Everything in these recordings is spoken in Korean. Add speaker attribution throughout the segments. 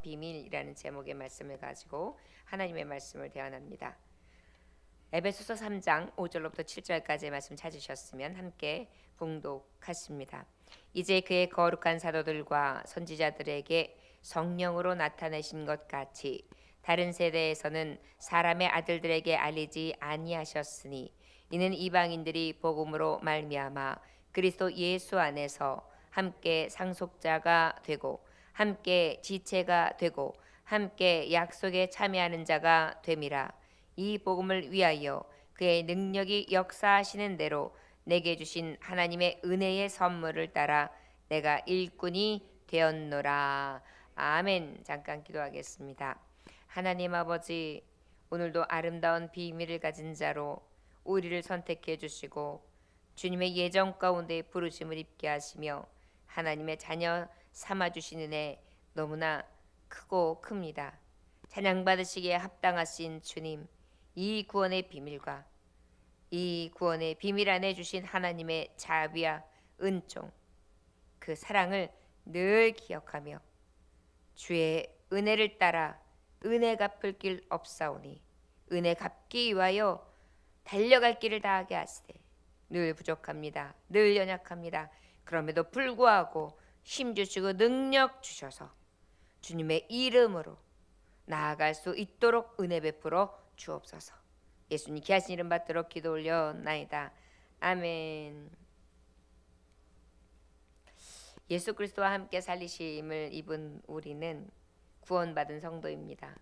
Speaker 1: 비밀이라는 제목의 말씀을 가지고 하나님의 말씀을 대안합니다. 에베소서 3장 5절로부터 7절까지의 말씀 찾으셨으면 함께 봉독하십니다. 이제 그의 거룩한 사도들과 선지자들에게 성령으로 나타내신 것 같이 다른 세대에서는 사람의 아들들에게 알리지 아니하셨으니 이는 이방인들이 복음으로 말미암아 그리스도 예수 안에서 함께 상속자가 되고 함께 지체가 되고 함께 약속에 참여하는 자가 됨이라. 이 복음을 위하여 그의 능력이 역사하시는 대로 내게 주신 하나님의 은혜의 선물을 따라 내가 일꾼이 되었노라. 아멘. 잠깐 기도하겠습니다. 하나님 아버지 오늘도 아름다운 비밀을 가진 자로 우리를 선택해 주시고 주님의 예정 가운데 부르심을 입게 하시며 하나님의 자녀 삼아 주시는 은혜 너무나 크고 큽니다. 찬양 받으시기에 합당하신 주님, 이 구원의 비밀과 이 구원의 비밀 안에 주신 하나님의 자비와 은총, 그 사랑을 늘 기억하며 주의 은혜를 따라 은혜 갚을 길 없사오니 은혜 갚기 위하여 달려갈 길을 다하게 하시되 늘 부족합니다. 늘 연약합니다. 그럼에도 불구하고 힘 주시고 능력 주셔서 주님의 이름으로 나아갈 수 있도록 은혜 베풀어 주옵소서. 예수님 귀하신 이름 받도록 기도 올려나이다. 아멘. 예수 그리스도와 함께 살리심을 입은 우리는 구원받은 성도입니다.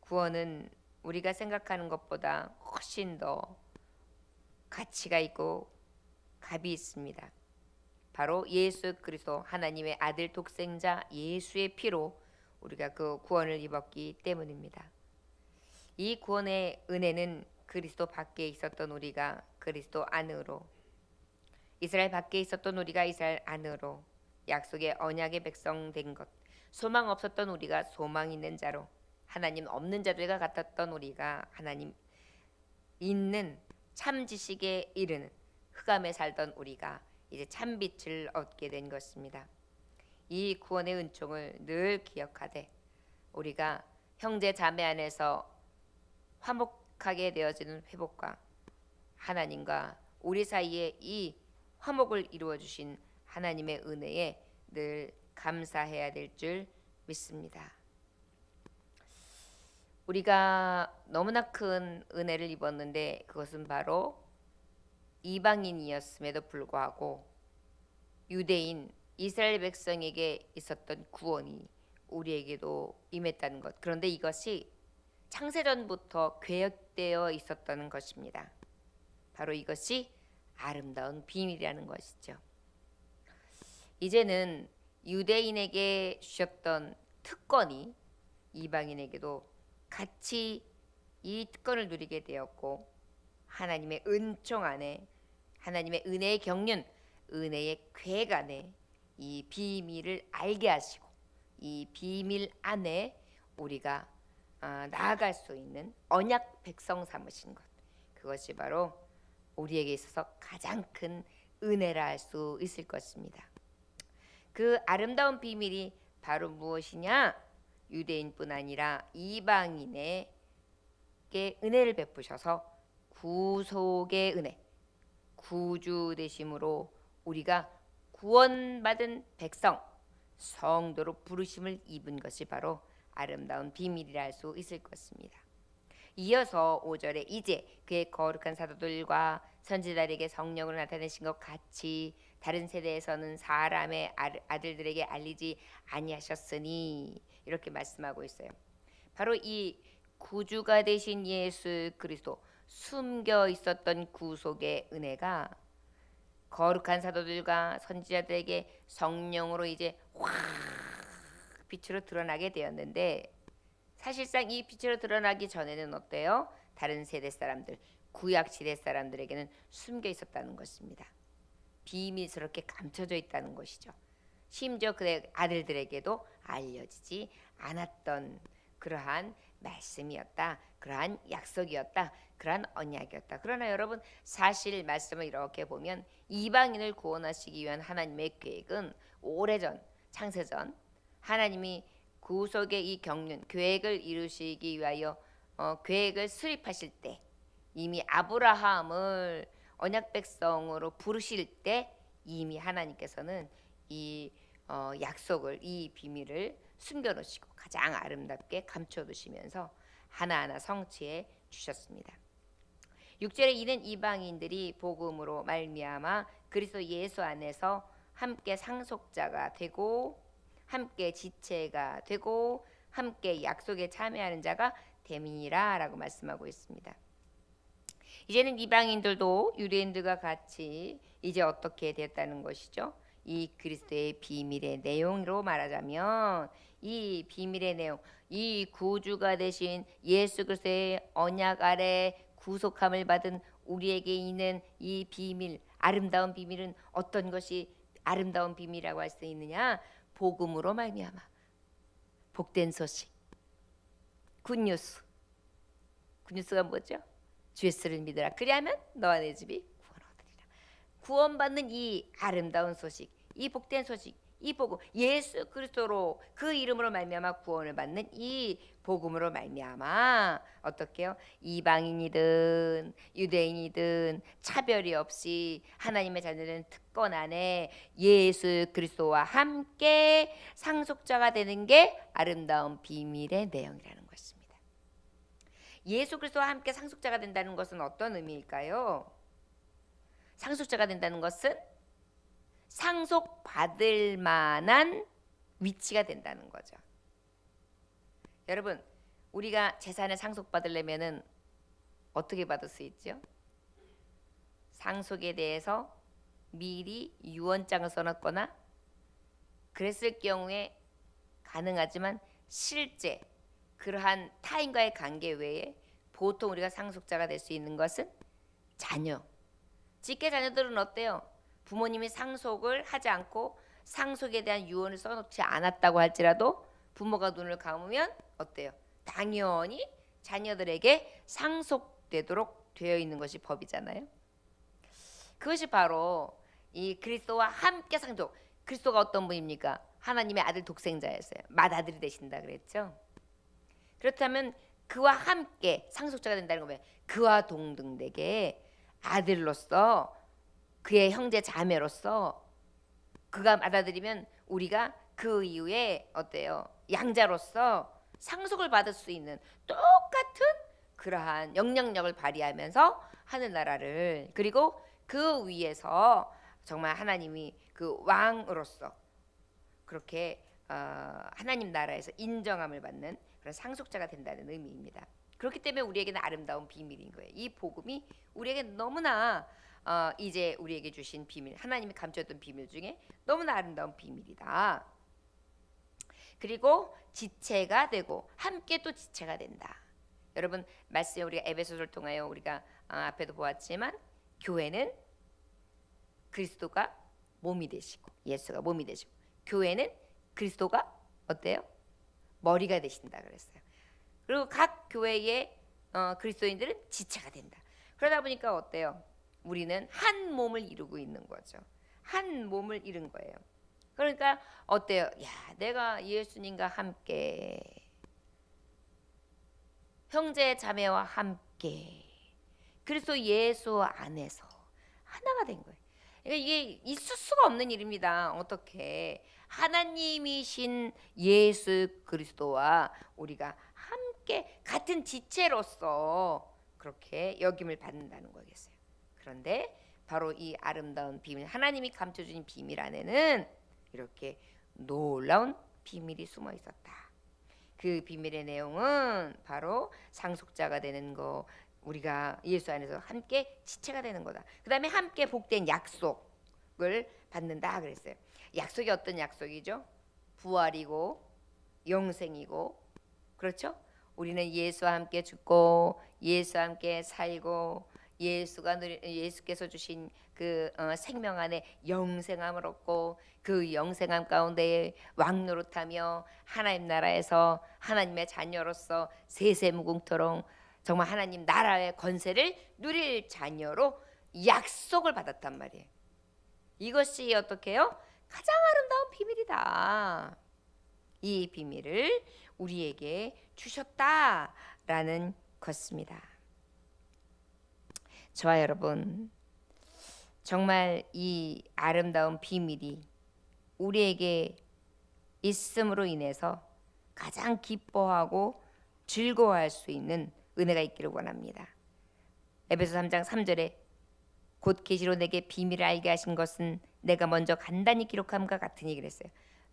Speaker 1: 구원은 우리가 생각하는 것보다 훨씬 더 가치가 있고 값이 있습니다. 바로 예수 그리스도 하나님의 아들 독생자 예수의 피로 우리가 그 구원을 입었기 때문입니다. 이 구원의 은혜는 그리스도 밖에 있었던 우리가 그리스도 안으로 이스라엘 밖에 있었던 우리가 이스라엘 안으로 약속의 언약의 백성 된 것, 소망 없었던 우리가 소망 있는 자로 하나님 없는 자들과 같았던 우리가 하나님 있는 참 지식에 이르는 흑암에 살던 우리가 이제 참 빛을 얻게 된 것입니다. 이 구원의 은총을 늘 기억하되 우리가 형제 자매 안에서 화목하게 되어지는 회복과 하나님과 우리 사이에 이 화목을 이루어 주신 하나님의 은혜에 늘 감사해야 될 줄 믿습니다. 우리가 너무나 큰 은혜를 입었는데 그것은 바로 이방인이었음에도 불구하고 유대인 이스라엘 백성에게 있었던 구원이 우리에게도 임했다는 것. 그런데 이것이 창세전부터 계획되어 있었다는 것입니다. 바로 이것이 아름다운 비밀이라는 것이죠. 이제는 유대인에게 주셨던 특권이 이방인에게도 같이 이 특권을 누리게 되었고 하나님의 은총 안에 하나님의 은혜의 경륜, 은혜의 궤 안에 이 비밀을 알게 하시고 이 비밀 안에 우리가 아, 나아갈 수 있는 언약 백성 삼으신 것 그것이 바로 우리에게 있어서 가장 큰 은혜라 할 수 있을 것입니다. 그 아름다운 비밀이 바로 무엇이냐? 유대인뿐 아니라 이방인에게 은혜를 베푸셔서 구속의 은혜, 구주 되심으로 우리가 구원받은 백성, 성도로 부르심을 입은 것이 바로 아름다운 비밀이라 할 수 있을 것입니다. 이어서 5절에 이제 그의 거룩한 사도들과 선지자에게 성령을 나타내신 것 같이 다른 세대에서는 사람의 아들들에게 알리지 아니하셨으니 이렇게 말씀하고 있어요. 바로 이 구주가 되신 예수 그리스도 숨겨 있었던 구속의 은혜가 거룩한 사도들과 선지자들에게 성령으로 이제 확 빛으로 드러나게 되었는데 사실상 이 빛으로 드러나기 전에는 어때요? 다른 세대 사람들, 구약 시대 사람들에게는 숨겨 있었다는 것입니다. 비밀스럽게 감춰져 있다는 것이죠. 심지어 그의 아들들에게도 알려지지 않았던 그러한 말씀이었다. 그러한 약속이었다. 그러한 언약이었다. 그러나 여러분 사실 말씀을 이렇게 보면 이방인을 구원하시기 위한 하나님의 계획은 오래전 창세전 하나님이 구속의 이 경륜 계획을 이루시기 위하여 어, 계획을 수립하실 때 이미 아브라함을 언약 백성으로 부르실 때 이미 하나님께서는 이 어, 약속을 이 비밀을 숨겨놓으시고 가장 아름답게 감춰두시면서 하나하나 성취해 주셨습니다. 6절에 이는 이방인들이 복음으로 말미암아 그리스도 예수 안에서 함께 상속자가 되고 함께 지체가 되고 함께 약속에 참여하는 자가 됨이라라고 말씀하고 있습니다. 이제는 이방인들도 유대인들과 같이 이제 어떻게 됐다는 것이죠? 이 그리스도의 비밀의 내용으로 말하자면 이 비밀의 내용, 이 구주가 되신 예수 그리스도의 언약 아래 구속함을 받은 우리에게 있는 이 비밀, 아름다운 비밀은 어떤 것이 아름다운 비밀이라고 할 수 있느냐? 복음으로 말미암아 복된 소식, 굿뉴스. 굿뉴스가 뭐죠? 주 예수를 믿으라. 그리하면 너와 내 집이 구원 얻으리라. 구원받는 이 아름다운 소식, 이 복된 소식, 이 복음, 예수 그리스도로 그 이름으로 말미암아 구원을 받는 이 복음으로 말미암아 어떻게요? 이방인이든 유대인이든 차별이 없이 하나님의 자녀들은 특권 안에 예수 그리스도와 함께 상속자가 되는 게 아름다운 비밀의 내용이라는 것입니다. 예수 그리스도와 함께 상속자가 된다는 것은 어떤 의미일까요? 상속자가 된다는 것은 상속받을 만한 위치가 된다는 거죠. 여러분, 우리가 재산을 상속받으려면은 어떻게 받을 수 있죠? 상속에 대해서 미리 유언장을 써놨거나 그랬을 경우에 가능하지만 실제 그러한 타인과의 관계 외에 보통 우리가 상속자가 될 수 있는 것은 자녀. 직계 자녀들은 어때요? 부모님이 상속을 하지 않고 상속에 대한 유언을 써놓지 않았다고 할지라도 부모가 눈을 감으면 어때요? 당연히 자녀들에게 상속되도록 되어 있는 것이 법이잖아요. 그것이 바로 이 그리스도와 함께 상속. 그리스도가 어떤 분입니까? 하나님의 아들 독생자였어요. 맏아들이 되신다 그랬죠. 그렇다면 그와 함께 상속자가 된다는 거면 그와 동등되게 아들로서 그의 형제 자매로서 그가 받아들이면 우리가 그 이후에 어때요? 양자로서 상속을 받을 수 있는 똑같은 그러한 영향력을 발휘하면서 하늘나라를 그리고 그 위에서 정말 하나님이 그 왕으로서 그렇게 어, 하나님 나라에서 인정함을 받는 그런 상속자가 된다는 의미입니다. 그렇기 때문에 우리에게는 아름다운 비밀인 거예요. 이 복음이 우리에게 너무나 어, 이제 우리에게 주신 비밀, 하나님이 감춰둔 비밀 중에 너무나 아름다운 비밀이다. 그리고 지체가 되고 함께 또 지체가 된다. 여러분 말씀 우리가 에베소서를 통하여 우리가 어, 앞에도 보았지만 교회는 그리스도가 몸이 되시고 예수가 몸이 되시고 교회는 그리스도가 어때요? 머리가 되신다 그랬어요. 그리고 각 교회의 어, 그리스도인들은 지체가 된다. 그러다 보니까 어때요? 우리는 한 몸을 이루고 있는 거죠. 한 몸을 이룬 거예요. 그러니까 어때요? 야, 내가 예수님과 함께 형제 자매와 함께 그리스도 예수 안에서 하나가 된 거예요. 그러니까 이게 있을 수가 없는 일입니다. 어떻게 하나님이신 예수 그리스도와 우리가 함께 같은 지체로서 그렇게 여김을 받는다는 거겠어요. 그런데 바로 이 아름다운 비밀, 하나님이 감춰주신 비밀 안에는 이렇게 놀라운 비밀이 숨어 있었다. 그 비밀의 내용은 바로 상속자가 되는 거, 우리가 예수 안에서 함께 지체가 되는 거다. 그다음에 함께 복된 약속을 받는다 그랬어요. 약속이 어떤 약속이죠? 부활이고 영생이고 그렇죠? 우리는 예수와 함께 죽고 예수와 함께 살고 예수가 예수께서 주신 그 어, 생명 안에 영생함을 얻고 그 영생함 가운데 왕노릇하며 하나님 나라에서 하나님의 자녀로서 세세무궁토록 정말 하나님 나라의 권세를 누릴 자녀로 약속을 받았단 말이에요. 이것이 어떻게요? 가장 아름다운 비밀이다. 이 비밀을 우리에게 주셨다라는 것입니다. 저와 여러분 정말 이 아름다운 비밀이 우리에게 있음으로 인해서 가장 기뻐하고 즐거워할 수 있는 은혜가 있기를 원합니다. 에베소 3장 3절에 곧 계시로 내게 비밀을 알게 하신 것은 내가 먼저 간단히 기록함과 같으니 그랬어요.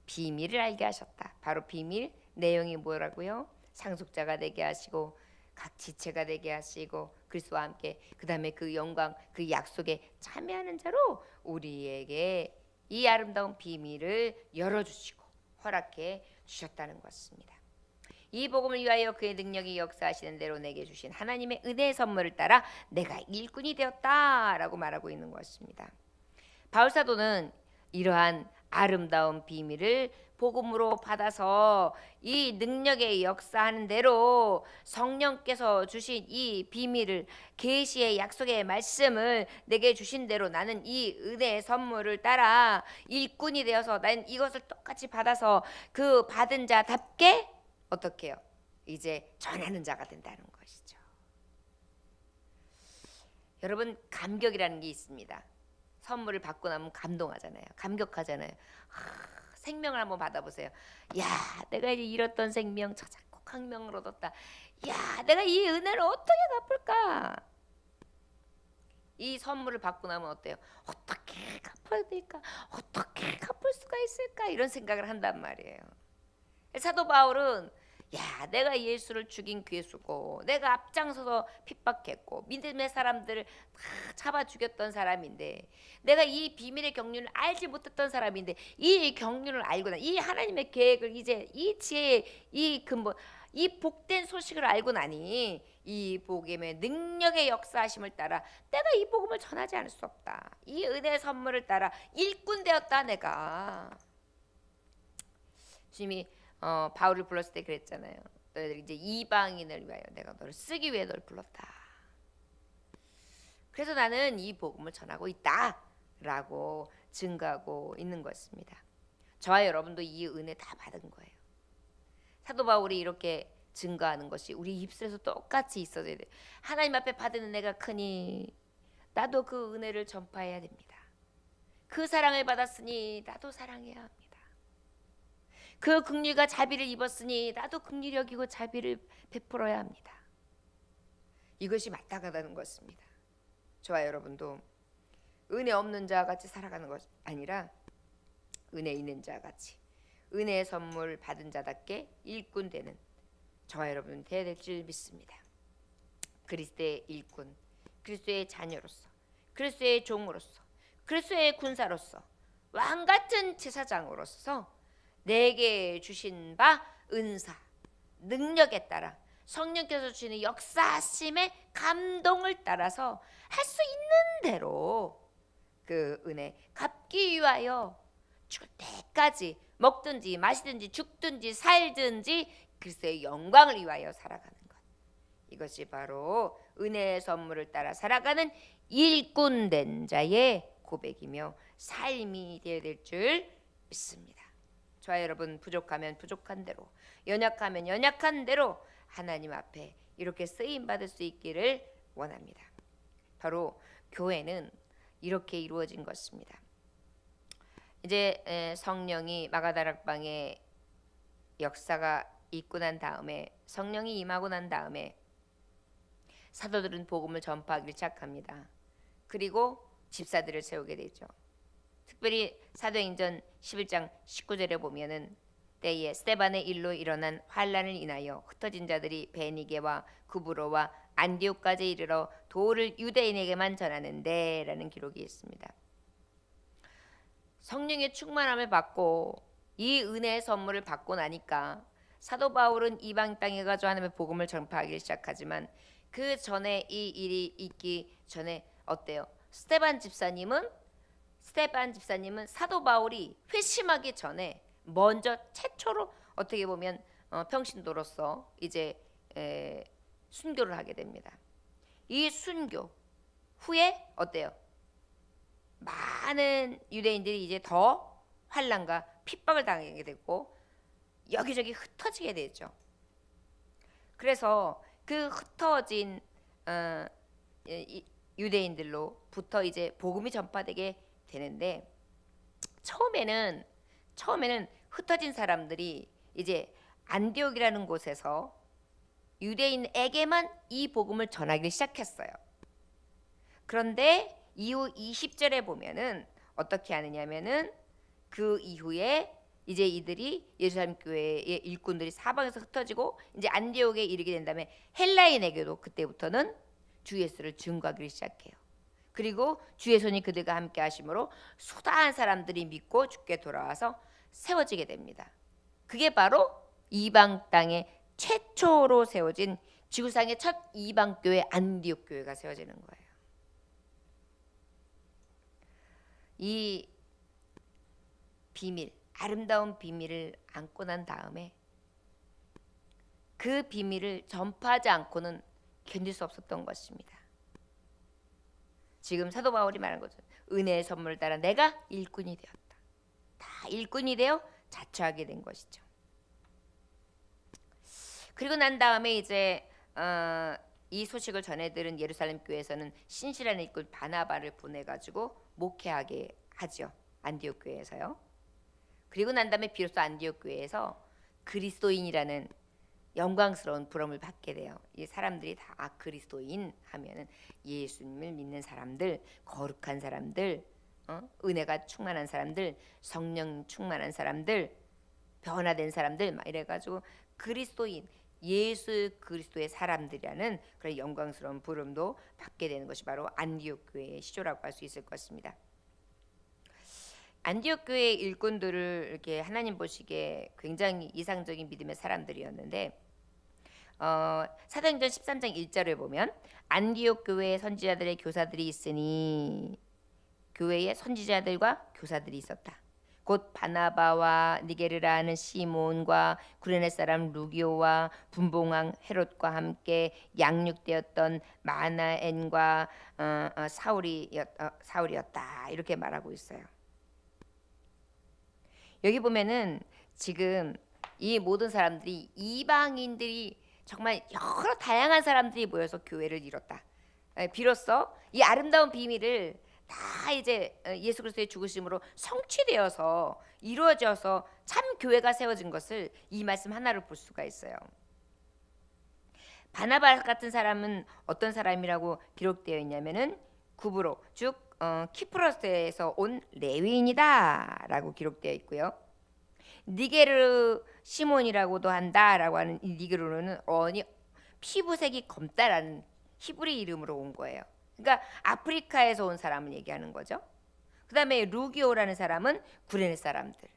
Speaker 1: 비밀을 알게 하셨다. 바로 비밀 내용이 뭐라고요? 상속자가 되게 하시고 각 지체가 되게 하시고 그리스도와 함께 그다음에 그 영광 그 약속에 참여하는 자로 우리에게 이 아름다운 비밀을 열어 주시고 허락해 주셨다는 것입니다. 이 복음을 위하여 그의 능력이 역사하시는 대로 내게 주신 하나님의 은혜의 선물을 따라 내가 일꾼이 되었다라고 말하고 있는 것입니다. 바울 사도는 이러한 아름다운 비밀을 복음으로 받아서 이 능력의 역사하는 대로 성령께서 주신 이 비밀을 계시의 약속의 말씀을 내게 주신 대로 나는 이 은혜의 선물을 따라 일꾼이 되어서 나는 이것을 똑같이 받아서 그 받은 자답게 어떻게 해요? 이제 전하는 자가 된다는 것이죠. 여러분 감격이라는 게 있습니다. 선물을 받고 나면 감동하잖아요. 감격하잖아요. 하, 생명을 한번 받아보세요. 야, 내가 이제 잃었던 생명 찾았고 강명을 얻었다. 야, 내가 이 은혜를 어떻게 갚을까? 이 선물을 받고 나면 어때요? 어떻게 갚아야 될까? 어떻게 갚을 수가 있을까? 이런 생각을 한단 말이에요. 사도 바울은 야, 내가 예수를 죽인 괴수고 내가 앞장서서 핍박했고 믿음의 사람들을 다 잡아 죽였던 사람인데 내가 이 비밀의 경륜을 알지 못했던 사람인데 이 경륜을 알고 나 이 하나님의 계획을 이제 이 지혜 이 근본 이 복된 소식을 알고 나니 이 복음의 능력의 역사하심을 따라 내가 이 복음을 전하지 않을 수 없다. 이 은혜의 선물을 따라 일꾼 되었다 내가. 주님이 어, 바울을 불렀을 때 그랬잖아요. 너희들 이제 이방인을 위하여 내가 너를 쓰기 위해 너를 불렀다. 그래서 나는 이 복음을 전하고 있다라고 증거하고 있는 것입니다. 저와 여러분도 이 은혜 다 받은 거예요. 사도 바울이 이렇게 증거하는 것이 우리 입술에서 똑같이 있어야 돼. 하나님 앞에 받은 은혜가 크니 나도 그 은혜를 전파해야 됩니다. 그 사랑을 받았으니 나도 사랑해야 합니다. 그 긍휼과 자비를 입었으니 나도 긍휼히 여기고 자비를 베풀어야 합니다. 이것이 마땅하다는 것입니다. 저와 여러분도 은혜 없는 자 같이 살아가는 것 아니라 은혜 있는 자 같이 은혜의 선물 받은 자답게 일꾼 되는 저와 여러분 되어야 될 줄 믿습니다. 그리스도의 일꾼, 그리스도의 자녀로서, 그리스도의 종으로서, 그리스도의 군사로서, 왕 같은 제사장으로서 내게 주신 바 은사, 능력에 따라 성령께서 주시는 역사심의 감동을 따라서 할 수 있는 대로 그 은혜 갚기 위하여 죽을 때까지 먹든지 마시든지 죽든지 살든지 그리스도의 영광을 위하여 살아가는 것. 이것이 바로 은혜의 선물을 따라 살아가는 일꾼 된 자의 고백이며 삶이 되어야 될 줄 믿습니다. 저와 여러분 부족하면 부족한 대로 연약하면 연약한 대로 하나님 앞에 이렇게 쓰임 받을 수 있기를 원합니다. 바로 교회는 이렇게 이루어진 것입니다. 이제 성령이 마가다락방의 역사가 있고 난 다음에 성령이 임하고 난 다음에 사도들은 복음을 전파하기 시작합니다. 그리고 집사들을 세우게 되죠. 특별히 사도행전 11장 19절에 보면은 때에 스테반의 일로 일어난 환란을 인하여 흩어진 자들이 베니게와 구브로와 안디옥까지 이르러 도를 유대인에게만 전하는데라는 기록이 있습니다. 성령의 충만함을 받고 이 은혜의 선물을 받고 나니까 사도 바울은 이방 땅에 가서 하나님의 복음을 전파하기 시작하지만 그 전에 이 일이 있기 전에 어때요? 스테반 집사님은 스테반 집사님은 사도 바울이 회심하기 전에 먼저 최초로 어떻게 보면 어, 평신도로서 이제 에, 순교를 하게 됩니다. 이 순교 후에 어때요? 많은 유대인들이 이제 더 환란과 핍박을 당하게 되고 여기저기 흩어지게 되죠. 그래서 그 흩어진 어, 유대인들로부터 이제 복음이 전파되게 되는데 처음에는 처음에는 흩어진 사람들이 이제 안디옥이라는 곳에서 유대인에게만 이 복음을 전하기 시작했어요. 그런데 이후 20절에 보면은 어떻게 하느냐면은 그 이후에 이제 이들이 예루살렘 교회의 일꾼들이 사방에서 흩어지고 이제 안디옥에 이르게 된 다음에 헬라인에게도 그때부터는 주 예수를 증거하기 시작해요. 그리고 주의 손이 그들과 함께 하심으로 수다한 사람들이 믿고 주께 돌아와서 세워지게 됩니다. 그게 바로 이방 땅에 최초로 세워진 지구상의 첫 이방 교회 안디옥 교회가 세워지는 거예요. 이 비밀, 아름다운 비밀을 안고 난 다음에 그 비밀을 전파하지 않고는 견딜 수 없었던 것입니다. 지금 사도 바울이 말한 거죠. 은혜의 선물을 따라 내가 일꾼이 되었다. 다 일꾼이 되어 자처하게 된 것이죠. 그리고 난 다음에 이제 어, 이 소식을 전해들은 예루살렘 교회에서는 신실한 일꾼 바나바를 보내 가지고 목회하게 하죠. 안디옥 교회에서요. 그리고 난 다음에 비로소 안디옥 교회에서 그리스도인이라는 영광스러운 부름을 받게 돼요. 이 사람들이 다 아, 그리스도인 하면은 예수님을 믿는 사람들, 거룩한 사람들, 어? 은혜가 충만한 사람들, 성령 충만한 사람들, 변화된 사람들 막 이래 가지고 그리스도인 예수 그리스도의 사람들이라는 그런 영광스러운 부름도 받게 되는 것이 바로 안디옥 교회의 시조라고 할 수 있을 것입니다. 안디옥 교회 일꾼들을 이렇게 하나님 보시기에 굉장히 이상적인 믿음의 사람들이었는데 어, 사도행전 13장 1절을 보면 안디옥 교회에 선지자들의 교사들이 있으니 교회에 선지자들과 교사들이 있었다. 곧 바나바와 니게르라 는 시몬과 구레네 사람 루기오와 분봉왕 헤롯과 함께 양육되었던 마나엔과 어, 어, 사울이었, 어, 사울이었다 이렇게 말하고 있어요. 여기 보면은 지금 이 모든 사람들이 이방인들이 정말 여러 다양한 사람들이 모여서 교회를 이뤘다. 에, 비로소 이 아름다운 비밀을 다 이제 어, 예수 그리스도의 죽으심으로 성취되어서 이루어져서 참 교회가 세워진 것을 이 말씀 하나로 볼 수가 있어요. 바나바 같은 사람은 어떤 사람이라고 기록되어 있냐면은 구브로 즉 어, 키프로스에서 온 레위인이다라고 기록되어 있고요. 니게르 시몬이라고도 한다라고 하는 이 니게르는 어니 피부색이 검다라는 히브리 이름으로 온 거예요. 그러니까 아프리카에서 온 사람을 얘기하는 거죠. 그 다음에 루기오라는 사람은 구레네 사람들.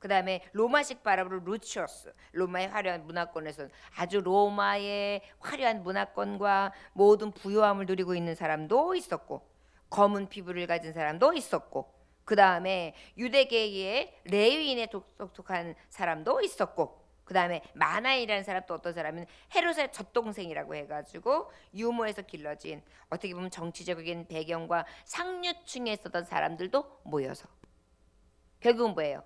Speaker 1: 그 다음에 로마식 발음으로 루치오스. 로마의 화려한 문화권에서 아주 로마의 화려한 문화권과 모든 부유함을 누리고 있는 사람도 있었고 검은 피부를 가진 사람도 있었고 그 다음에 유대계의 레위인에 독특한 사람도 있었고 그 다음에 마나이라는 사람 또 어떤 사람은 헤롯의 젖동생이라고 해가지고 유모에서 길러진 어떻게 보면 정치적인 배경과 상류층에 있었던 사람들도 모여서 결국은 뭐예요?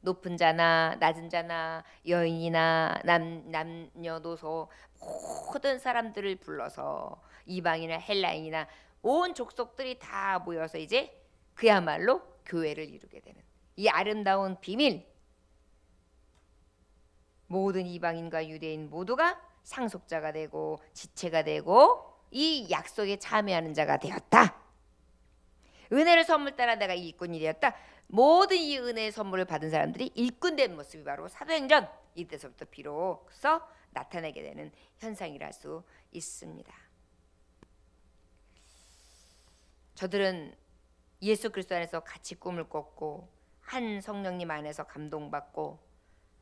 Speaker 1: 높은 자나 낮은 자나 여인이나 남 남녀노소 모든 사람들을 불러서 이방이나 헬라인이나 온 족속들이 다 모여서 이제 그야말로 교회를 이루게 되는 이 아름다운 비밀 모든 이방인과 유대인 모두가 상속자가 되고 지체가 되고 이 약속에 참여하는 자가 되었다. 은혜를 선물 따라 내가 일꾼이 되었다. 모든 이 은혜의 선물을 받은 사람들이 일꾼된 모습이 바로 사도행전 이때서부터 비로소 나타나게 되는 현상이라 할수 있습니다. 저들은 예수 그리스도 안에서 같이 꿈을 꿨고 한 성령님 안에서 감동받고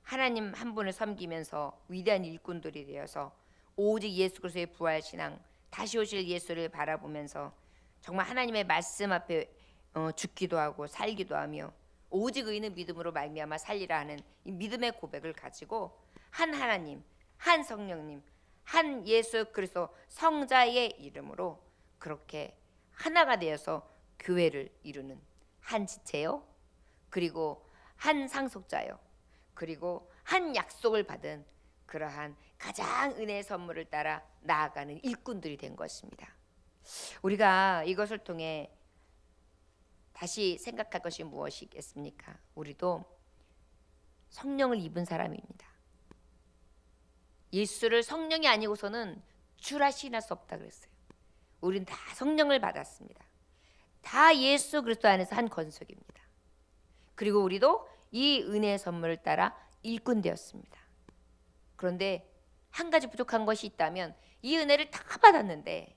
Speaker 1: 하나님 한 분을 섬기면서 위대한 일꾼들이 되어서 오직 예수 그리스도의 부활 신앙 다시 오실 예수를 바라보면서 정말 하나님의 말씀 앞에 어, 죽기도 하고 살기도 하며 오직 의는 믿음으로 말미암아 살리라 하는 이 믿음의 고백을 가지고 한 하나님, 한 성령님, 한 예수 그리스도 성자의 이름으로 그렇게 하나가 되어서 교회를 이루는 한 지체요. 그리고 한 상속자요. 그리고 한 약속을 받은 그러한 가장 은혜의 선물을 따라 나아가는 일꾼들이 된 것입니다. 우리가 이것을 통해 다시 생각할 것이 무엇이겠습니까? 우리도 성령을 입은 사람입니다. 예수를 성령이 아니고서는 주라 시인할 수 없다 그랬어요. 우린 다 성령을 받았습니다. 다 예수 그리스도 안에서 한 건속입니다. 그리고 우리도 이 은혜의 선물을 따라 일꾼 되었습니다. 그런데 한 가지 부족한 것이 있다면 이 은혜를 다 받았는데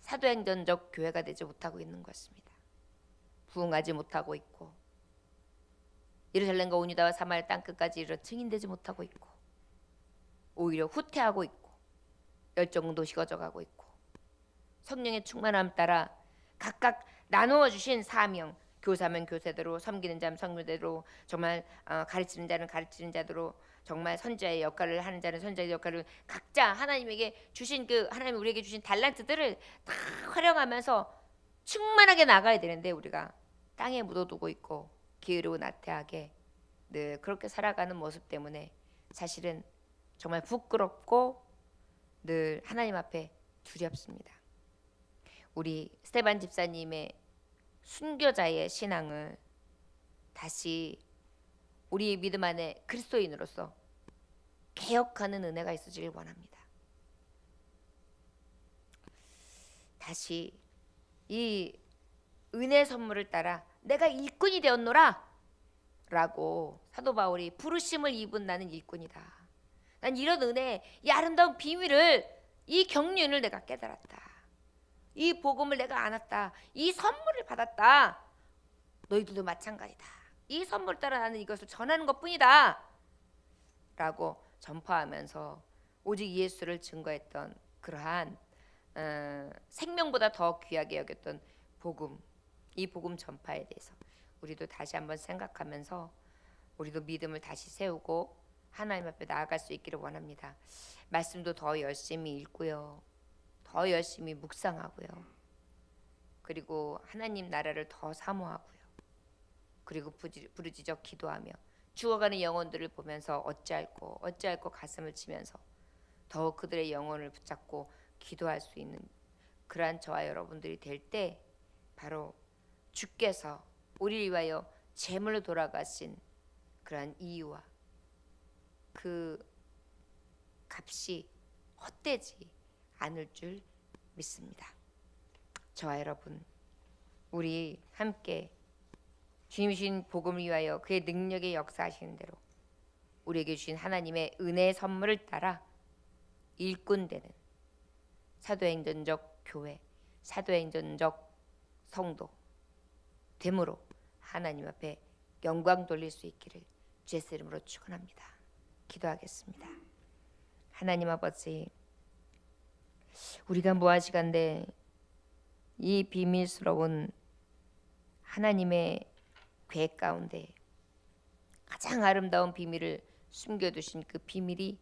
Speaker 1: 사도행전적 교회가 되지 못하고 있는 것입니다. 부흥하지 못하고 있고 예루살렘과 오니다와 사마리아 땅 끝까지 이르러 증인되지 못하고 있고 오히려 후퇴하고 있고 열정도 식어져가고 있고 성령의 충만함 따라 각각 나누어 주신 사명 교사면 교세대로 섬기는 자는 섬기대로 정말 어, 가르치는 자는 가르치는 자대로 정말 선자의 역할을 하는 자는 선자의 역할을 각자 하나님에게 주신 그 하나님 우리에게 주신 달란트들을 다 활용하면서 충만하게 나가야 되는데 우리가 땅에 묻어두고 있고 게으르고 나태하게 늘 그렇게 살아가는 모습 때문에 사실은 정말 부끄럽고 늘 하나님 앞에 두렵습니다. 우리 스테반 집사님의 순교자의 신앙을 다시 우리 믿음 안에 그리스도인으로서 개혁하는 은혜가 있어지길 원합니다. 다시 이 은혜 선물을 따라 내가 일꾼이 되었노라 라고 사도 바울이 부르심을 입은 나는 일꾼이다. 난 이런 은혜, 이 아름다운 비밀을 이 경륜을 내가 깨달았다. 이 복음을 내가 안았다. 이 선물을 받았다. 너희들도 마찬가지다. 이 선물 따라 나는 이것을 전하는 것뿐이다. 라고 전파하면서 오직 예수를 증거했던 그러한 어, 생명보다 더 귀하게 여겼던 복음, 이 복음 전파에 대해서 우리도 다시 한번 생각하면서 우리도 믿음을 다시 세우고 하나님 앞에 나아갈 수 있기를 원합니다. 말씀도 더 열심히 읽고요. 더 열심히 묵상하고요. 그리고 하나님 나라를 더 사모하고요. 그리고 부르짖어 기도하며 죽어가는 영혼들을 보면서 어찌할꼬 어찌할꼬 가슴을 치면서 더욱 그들의 영혼을 붙잡고 기도할 수 있는 그러한 저와 여러분들이 될 때 바로 주께서 우리를 위하여 제물로 돌아가신 그러한 이유와 그 값이 헛되지 않을 줄 믿습니다. 저와 여러분, 우리 함께 주님 주신 복음을 위하여 그의 능력의 역사하시는 대로 우리에게 주신 하나님의 은혜의 선물을 따라 일꾼 되는 사도행전적 교회, 사도행전적 성도 되므로 하나님 앞에 영광 돌릴 수 있기를 주의 이름으로 축원합니다. 기도하겠습니다. 하나님 아버지 우리가 무아시간데 이 비밀스러운 하나님의 계획 가운데 가장 아름다운 비밀을 숨겨두신 그 비밀이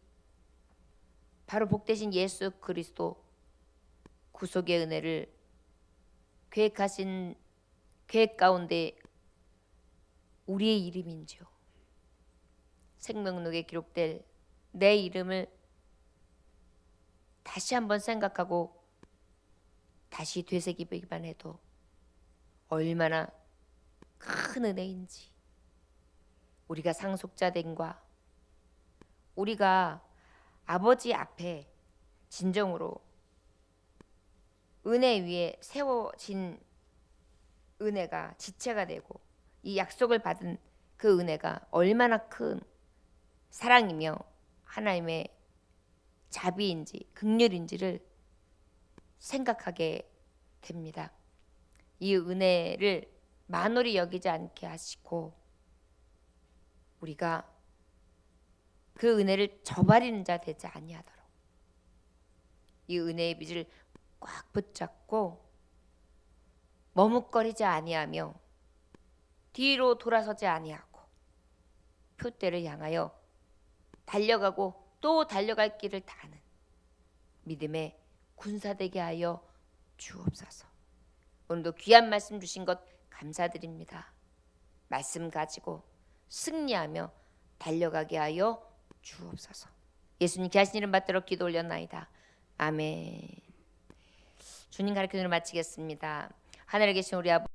Speaker 1: 바로 복되신 예수 그리스도 구속의 은혜를 계획하신 계획 가운데 우리의 이름인지요. 생명록에 기록될 내 이름을 다시 한번 생각하고 다시 되새기기만 해도 얼마나 큰 은혜인지 우리가 상속자된과 우리가 아버지 앞에 진정으로 은혜 위에 세워진 은혜가 지체가 되고 이 약속을 받은 그 은혜가 얼마나 큰 사랑이며 하나님의 자비인지 극렬인지를 생각하게 됩니다. 이 은혜를 만홀히 여기지 않게 하시고 우리가 그 은혜를 저버리는 자 되지 아니하도록 이 은혜의 빚을 꽉 붙잡고 머뭇거리지 아니하며 뒤로 돌아서지 아니하고 표대를 향하여 달려가고 또 달려갈 길을 다하는 믿음의 군사되게 하여 주옵소서. 오늘도 귀한 말씀 주신 것 감사드립니다. 말씀 가지고 승리하며 달려가게 하여 주옵소서. 예수님 귀하신 이름 받들어 기도 올렸나이다. 아멘. 주님 주는 마치겠습니다. 하늘에 계신 우리 아버지